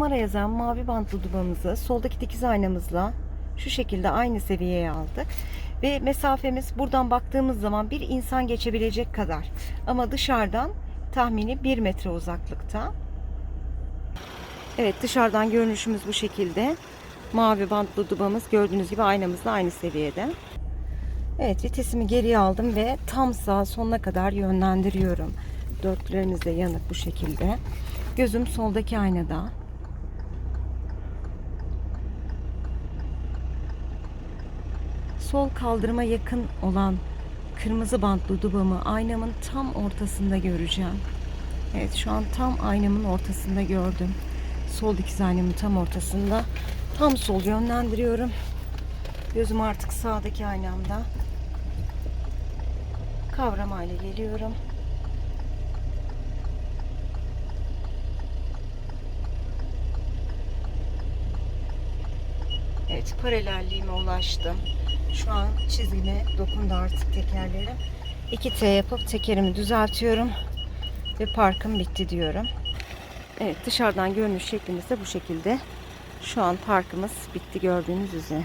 numara yazan mavi bantlı dubamızı soldaki dikiz aynamızla şu şekilde aynı seviyeye aldık. Ve mesafemiz buradan baktığımız zaman bir insan geçebilecek kadar. Ama dışarıdan tahmini 1 metre uzaklıkta. Evet dışarıdan görünüşümüz bu şekilde. Mavi bantlı dubamız gördüğünüz gibi aynamızla aynı seviyede. Evet vitesimi geriye aldım ve tam sağ sonuna kadar yönlendiriyorum. Dörtlerimiz de yanık bu şekilde. Gözüm soldaki aynada. Sol kaldırıma yakın olan kırmızı bantlı dubamı aynamın tam ortasında göreceğim. Evet şu an tam aynamın ortasında gördüm. Sol dikiz aynamın tam ortasında. Tam sol yönlendiriyorum. Gözüm artık sağdaki aynamda. Kavramayla geliyorum. Evet paralelliğime ulaştım. Şu an çizgime dokundu artık tekerlerim. 2T yapıp tekerimi düzeltiyorum. Ve parkım bitti diyorum. Evet dışarıdan görünüş şeklimiz de bu şekilde. Şu an parkımız bitti gördüğünüz üzere.